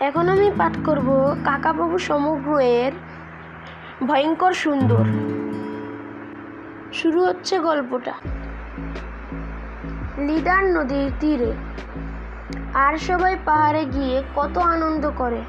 এখন আমি পাঠ করব কাকাবাবু সমগ্রের ভয়ঙ্কর সুন্দর। শুরু হচ্ছে গল্পটা। লিডার নদীর তীরে। আর সবাই পাহাড়ে গিয়ে কত আনন্দ করে।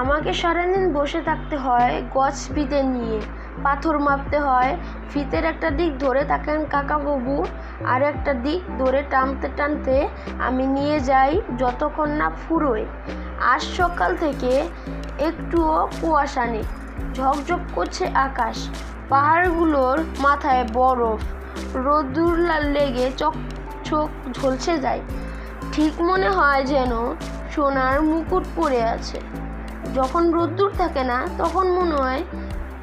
আমাকে সারাদিন বসে থাকতে হয়, গছ ফিতে নিয়ে, পাথর মাপতে হয়। ফিতের একটা দিক ধরে থাকেন কাকাবাবু, আর একটা দিক ধরে টানতে টানতে আমি নিয়ে যাই যতক্ষণ না ফুরোয়। আজ সকাল থেকে একটুও কুয়াশা নেই। ঝকঝক করছে আকাশ। পাহাড়গুলোর মাথায় বরফ। রোদ্দুর লেগে চক চোখ ঝলসে যায়। ঠিক মনে হয় যেন সোনার মুকুট পরে আছে। যখন রোদ্দুর থাকে না, তখন মনে হয়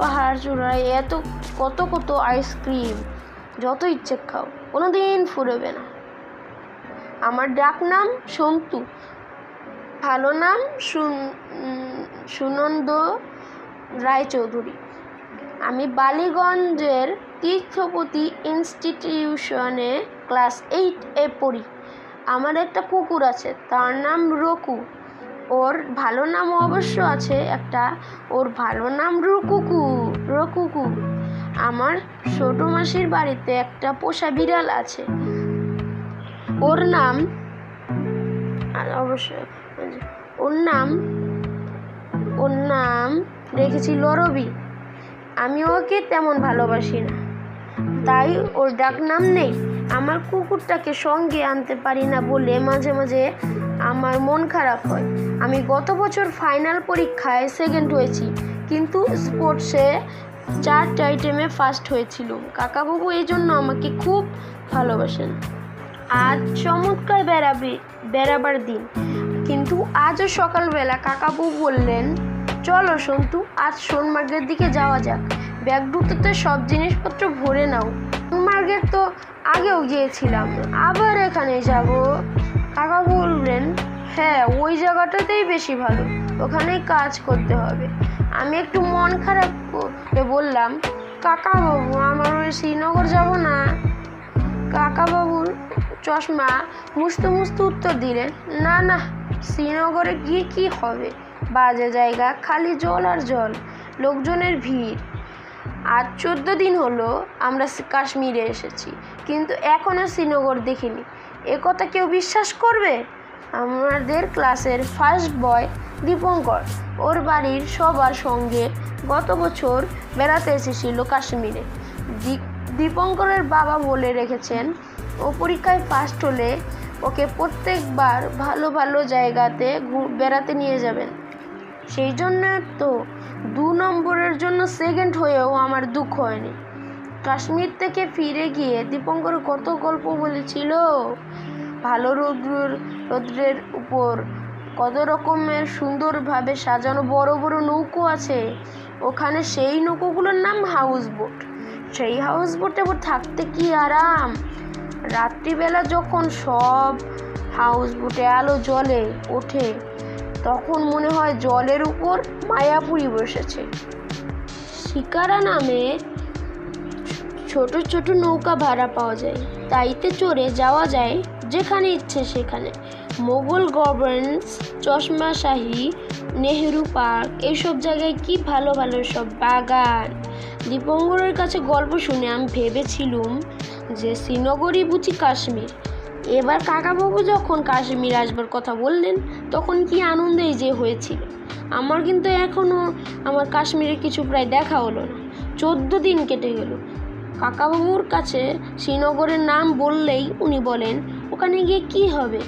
পাহাড় চূড়ায় এত কত কত আইসক্রিম যত ইচ্ছে খাও কোনো দিন ফুরবে না। আমার ডাক নাম সন্তু, ভালো নাম সুনন্দ রায়চৌধুরী। আমি বালিগঞ্জের তীর্থপতি ইনস্টিটিউশনে ক্লাস এইট এ পড়ি। আমার একটা কুকুর আছে, তার নাম রকু। ওর ভালো নাম অবশ্য আছে, একটা ওর ভালো নাম রুকুকু, রকুকু। আমার ছোট মাসির বাড়িতে একটা পোষা বিড়াল আছে। ওর নাম, আর অবশ্যই ওর নাম ওর নাম রেখেছি লরবি। আমি ওকে তেমন ভালোবাসি না। তাই ওর ডাক নাম নেই। আমার কুকুরটাকে সঙ্গে আনতে পারি না বলে মাঝে মাঝে আমার মন খারাপ হয়। আমি গত বছর ফাইনাল পরীক্ষায় সেকেন্ড হয়েছি, কিন্তু স্পোর্টসে চারটে আইটেমে ফার্স্ট হয়েছিল। কাকাবাবু এই জন্য আমাকে খুব ভালোবাসেন। আজ চমৎকার বেড়াবে, বেড়াবার দিন। কিন্তু আজও সকালবেলা কাকাবু বললেন, চলো সন্তু, আজ সোনমার্গের দিকে যাওয়া যাক। ব্যাগ দুটোতে সব জিনিসপত্র ভরে নাও। সোনমার্গের তো আগেও গিয়েছিলাম। আবার এখানে যাব। কাকা বললেন হ্যাঁ ওই জায়গাটাতেই বেশি ভালো। ওখানেই কাজ করতে হবে। আমি একটু মন খারাপ করে বললাম কাকা বাবু আমার ওই শ্রীনগর যাব না? কাকা বাবুর চশমা মুছতে মুছতে উত্তর দিলেন, না না, শ্রীনগরে গিয়ে কি হবে? বাজে জায়গা, খালি জল আর জল, লোকজনের ভিড়। আজ চোদ্দ দিন হলো আমরা কাশ্মীরে এসেছি। কিন্তু এখনও শ্রীনগর দেখিনি। এ কথা কেউ বিশ্বাস করবে? আমাদের ক্লাসের ফার্স্ট বয় দীপঙ্কর। ওর বাড়ির সবার সঙ্গে গত বছর বেড়াতে এসেছিল কাশ্মীরে। দীপঙ্করের বাবা বলে রেখেছেন, ও পরীক্ষায় ফার্স্ট হলে ওকে প্রত্যেকবার ভালো ভালো জায়গাতে বেড়াতে নিয়ে যাবেন। সেই জন্য তো দু নম্বরের জন্য সেকেন্ড হয়েও আমার দুঃখ হয়নি। কাশ্মীর থেকে ফিরে গিয়ে দীপঙ্কর কত গল্প বলেছিল? ভালো রৌদ্র রৌদ্রের উপর কত রকমের সুন্দরভাবে সাজানো বড় বড় নৌকো আছে। ওখানে সেই নৌকোগুলোর নাম হাউস বোট সেই হাউস বোটে থাকতে কি আরাম? রাত্রিবেলা যখন সব হাউস বোটে আলো জ্বলে, ওঠে তখন মনে হয় জলের উপর মায়াপুরি বসেছে। শিকারা নামে ছোট ছোট নৌকা ভাড়া পাওয়া যায়। তাইতে চড়ে যাওয়া যায় যেখানে ইচ্ছে সেখানে। মোগল গভর্নেন্স চশমাশাহী নেহেরু পার্ক এইসব জায়গায় কি ভালো ভালো সব বাগান? দীপঙ্করের কাছে গল্প শুনে আমি ভেবেছিলুম যে শ্রীনগরই বুঝি কাশ্মীর। এবার কাকাবাবু যখন কাশ্মীর আসবার কথা বললেন, তখন কি আনন্দেই যে হয়েছিল। আমার কিন্তু এখনও আমার কাশ্মীরে কিছু প্রায় দেখা হলো না। চোদ্দ দিন কেটে গেল। কাকাবাবুর কাছে শ্রীনগরের নাম বললেই উনি বলেন, ওখানে গিয়ে কি হবে?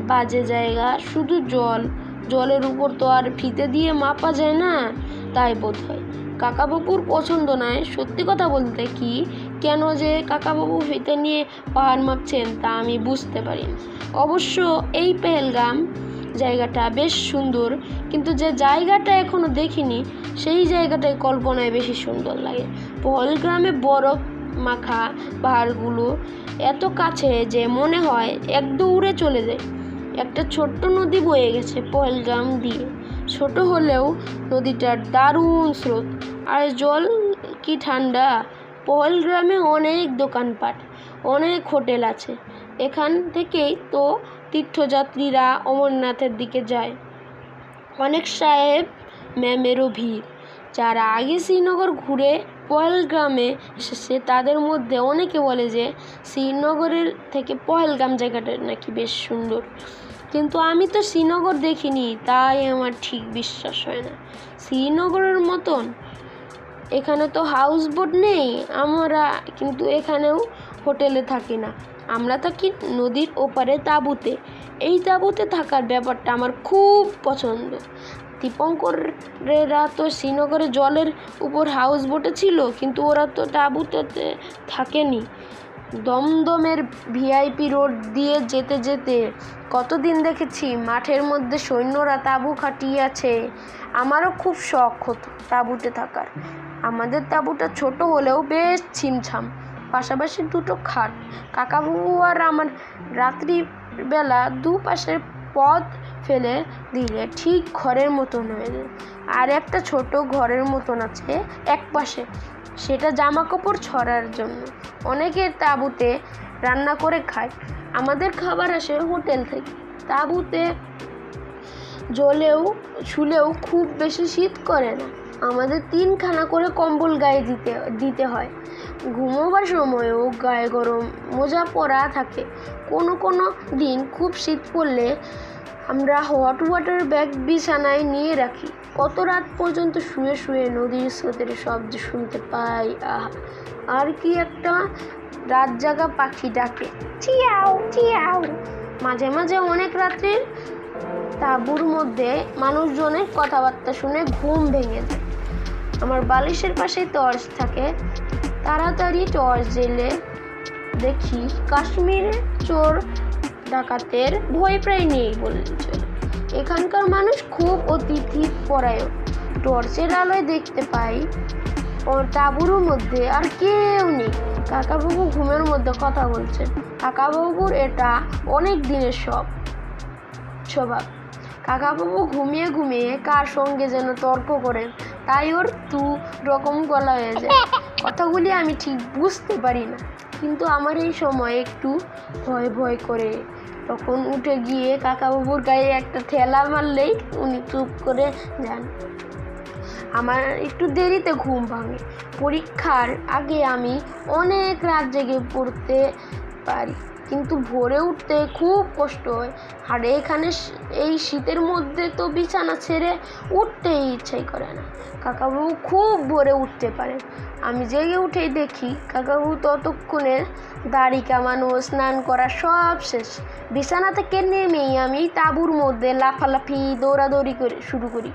বাজে জায়গা, শুধু জল। জলের উপর তো আর ফিতে দিয়ে মাপা যায় না। তাই বোধ হয় কাকাবাবুর পছন্দ নয়। সত্যি কথা বলতে কি কেন যে কাকাবাবু ফিতে নিয়ে পাহাড় মাপছেন তা আমি বুঝতে পারি। অবশ্য এই পেহেলগাম জায়গাটা বেশ সুন্দর, কিন্তু যে জায়গাটা এখনও দেখিনি, সেই জায়গাটায় কল্পনায় বেশি সুন্দর লাগে। পহলগ্রামে বরফ মাখা পাহাড়গুলো এত কাছে যে মনে হয় এক দৌড়ে চলে যায়। একটা ছোট্ট নদী বয়ে গেছে পহলগ্রাম দিয়ে। ছোট হলেও নদীটার দারুণ স্রোত। আর জল কি ঠান্ডা? পহলগ্রামে অনেক দোকানপাট, অনেক হোটেল আছে। এখান থেকেই তো তীর্থযাত্রীরা অমরনাথের দিকে যায়। অনেক সাহেব ম্যামেরও ভিড়। যারা আগে শ্রীনগর ঘুরে পহেলগ্রামে এসেছে, তাদের মধ্যে অনেকে বলে যে শ্রীনগরের থেকে পহেলগাম জায়গাটা নাকি বেশ সুন্দর। কিন্তু আমি তো শ্রীনগর দেখিনি, তাই আমার ঠিক বিশ্বাস হয় না। শ্রীনগরের মতন এখানে তো হাউস বোট নেই, আমরা কিন্তু এখানেও হোটেলে থাকি না। আমরা থাকি নদীর ওপারে তাঁবুতে। এই তাঁবুতে থাকার ব্যাপারটা আমার খুব পছন্দ। দীপঙ্করেরা তো শ্রীনগরে জলের উপর হাউস বোটে ছিল, কিন্তু ওরা তো তাঁবুতে থাকেনি। দমদমের ভিআইপি রোড দিয়ে যেতে যেতে কতদিন দেখেছি মাঠের মধ্যে সৈন্যরা তাঁবু খাটিয়েছে আমারও খুব শখ হতো তাঁবুতে থাকার। আমাদের তাঁবুটা ছোট হলেও বেশ ছিমছাম। পাশাপাশি দুটো খাট। কাকাবাবু আর আমার রাত্রিবেলা দুপাশের পথ ফেলে দিলে ঠিক ঘরের মতন হয়ে যায়। আর একটা ছোট ঘরের মতন আছে এক পাশে সেটা জামা কাপড় ছড়ার জন্য। অনেকের তাঁবুতে রান্না করে খায়। আমাদের খাবার আসে হোটেল থেকে। তাঁবুতে জলেও শুলেও খুব বেশি শীত করে না। আমাদের তিনখানা করে কম্বল গায়ে দিতে দিতে হয়। ঘুমোবার সময়ও গায়ে গরম মোজা পরা থাকে। কোনো কোনো দিন খুব শীত পড়লে আমরা হট ওয়াটার ব্যাগ বিছানায় নিয়ে রাখি। কত রাত পর্যন্ত শুয়ে শুয়ে নদীর স্রোতের শব্দ শুনতে পাই? আহ, আর কি একটা রাত জাগা পাখি ডাকে। চিয়াও চিয়াও। মাঝে মাঝে অনেক রাত্রির তাঁবুর মধ্যে মানুষজনের কথাবার্তা শুনে ঘুম ভেঙে যায়। আমার বালিশের পাশে টর্চ থাকে। তাড়াতাড়ি টর্চ জেলে দেখি কাশ্মীরে চোর ডাকাতের ভয় প্রায় নেই বললে চলে এখানকার মানুষ খুব অতিথি পরায়ণ। টর্চের আলোয় দেখতে পাই ওর তাঁবুর মধ্যে আর কেউ নেই। কাকাবাবু ঘুমের মধ্যে কথা বলছেন। কাকাবাবুর এটা অনেক দিনের সব স্বভাব। কাকাবাবু ঘুমিয়ে ঘুমিয়ে কার সঙ্গে যেন তর্ক করেন, তাই ওর দু রকম গলা হয়ে যায়। কথাগুলি আমি ঠিক বুঝতে পারি না, কিন্তু আমার এই সময় একটু ভয় ভয় করে তখন উঠে গিয়ে কাকাবাবুর গায়ে একটা থেলা মারলেই উনি চুপ করে যান। আমার একটু দেরিতে ঘুম ভাঙে। পরীক্ষার আগে আমি অনেক রাত জেগে পড়তে পারি। কিন্তু ভোরে উঠতে খুব কষ্ট হয়। আর এখানে এই শীতের মধ্যে তো বিছানা ছেড়ে উঠতেই ইচ্ছাই করে না। কাকাবাবু খুব ভোরে উঠতে পারে। আমি জেগে উঠেই দেখি কাকাবাবু ততক্ষণে দাড়ি কামানো, স্নান করা সব শেষ। বিছানা থেকে নেমেই আমি তাঁবুর মধ্যে লাফালাফি, দৌড়াদৌড়ি করে শুরু করি।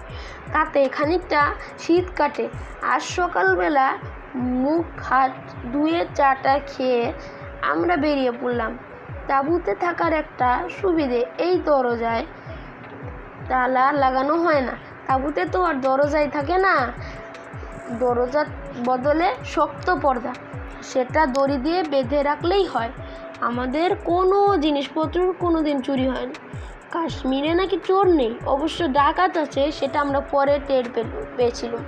তাতে খানিকটা শীত কাটে। আজ সকালবেলা মুখ, হাত ধুয়ে চাটা খেয়ে আমরা বেরিয়ে পড়লাম। তাঁবুতে থাকার একটা সুবিধে, এই দরজায় তালা লাগানো হয় না। তাঁবুতে তো আর দরজায় থাকে না। দরজার বদলে শক্ত পর্দা, সেটা দড়ি দিয়ে বেঁধে রাখলেই হয়। আমাদের কোনো জিনিসপত্র কোনো দিন চুরি হয় না কাশ্মীরে নাকি চোর নেই, অবশ্য ডাকাত আছে, সেটা আমরা পরে টের পেল পেয়েছিলাম।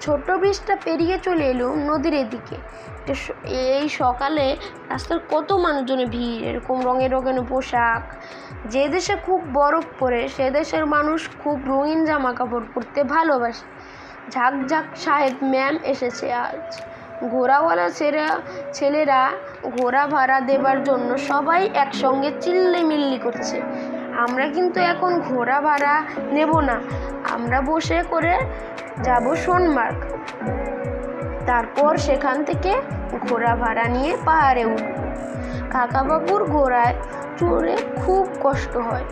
ছোট্ট ব্রিজটা পেরিয়ে চলে এলো নদীর এদিকে। এই সকালে রাস্তার কত মানুষজনের ভিড়? এরকম রঙের রঙের পোশাক। যে দেশে খুব বরফ পড়ে, সে দেশের মানুষ খুব রঙিন জামা কাপড় পরতে ভালোবাসে। ঝাঁক ঝাঁক সাহেব ম্যাম এসেছে আজ। ঘোড়াওয়ালা ছেলেরা ছেলেরা ঘোড়া ভাড়া দেবার জন্য সবাই একসঙ্গে চিল্লিমিল্লি করছে। আমরা কিন্তু এখন ঘোড়া ভাড়া নেব না। আমরা বসে করে যাব সোনমার্গ। তারপর সেখান থেকে ঘোড়া ভাড়া নিয়ে পাহাড়ে উঠব কাকাবাবুর ঘোড়ায় চড়ে খুব কষ্ট হয়।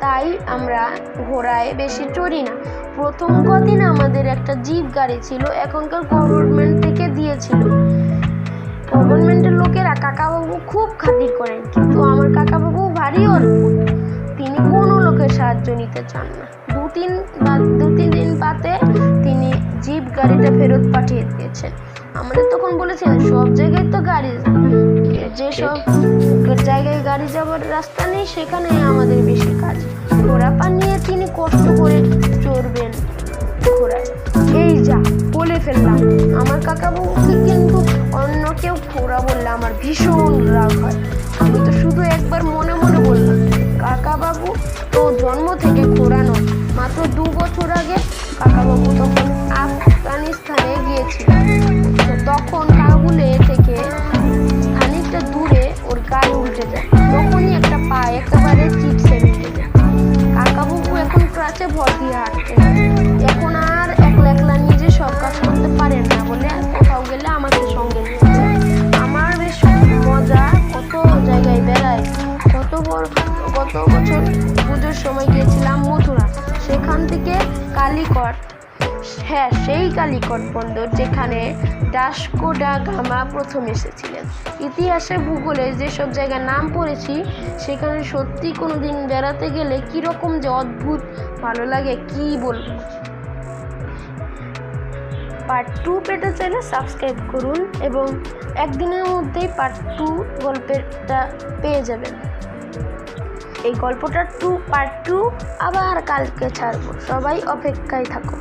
তাই আমরা ঘোড়ায় বেশি চড়ি না। প্রথম কদিন আমাদের একটা জিপ গাড়ি ছিল, এখনকার গভর্নমেন্ট থেকে দিয়েছিল। গভর্নমেন্টের লোকেরা কাকাবাবু খুব খাতির করেন, কিন্তু আমার কাকাবাবু ভারী অল্প। তিনি কোনো লোকের সাহায্য নিতে চান না। দু তিন বা দু তিন দিন জিপ গাড়িটা ফেরত পাঠিয়ে দিয়েছেন আমাদের তখন বলেছিলেন সব জায়গায় তো গাড়ি যেসব জায়গায় গাড়ি যাওয়ার রাস্তা নেই সেখানে আমাদের বেশি কাজ। ঘোড়া নিয়ে তিনি কষ্ট করে চড়বেন ঘোড়ায়। এই যা বলে ফেললাম। আমার কাকাবাবুকে কিন্তু অন্য কেউ ঘোড়া বললে আমার ভীষণ রাগ হয়। আমি তো শুধু একবার মনে মনে বললাম কাকাবাবু তো জন্ম থেকে ঘোড়া নয় মাত্র দু বছর আগে কাকাবাবু তখন ভর এখন আর একলা একলা নিজে সব করতে পারেন না বলে কোথাও গেলে আমাকে সঙ্গে আমার মজা, কত জায়গায় বেড়ায় গত গত বছর পুজোর সময় গিয়েছিলাম মথুরা। সেখান থেকে কালিকট হ্যাঁ সেই কালিকট বন্দর যেখানে ডাস্কো ডা গামা প্রথম এসেছিলেন। ইতিহাসে ভূগোলে যেসব জায়গার নাম পড়েছি, সেখানে সত্যি কোনো দিন বেড়াতে গেলে কীরকম যে অদ্ভুত ভালো লাগে, কি বলব? পার্ট টু পেতে চাইলে সাবস্ক্রাইব করুন এবং একদিনের মধ্যেই পার্ট টু গল্পেরটা পেয়ে যাবেন। এই গল্পটার টু পার্ট টু আবার কালকে ছাড়বো। সবাই অপেক্ষায় থাকো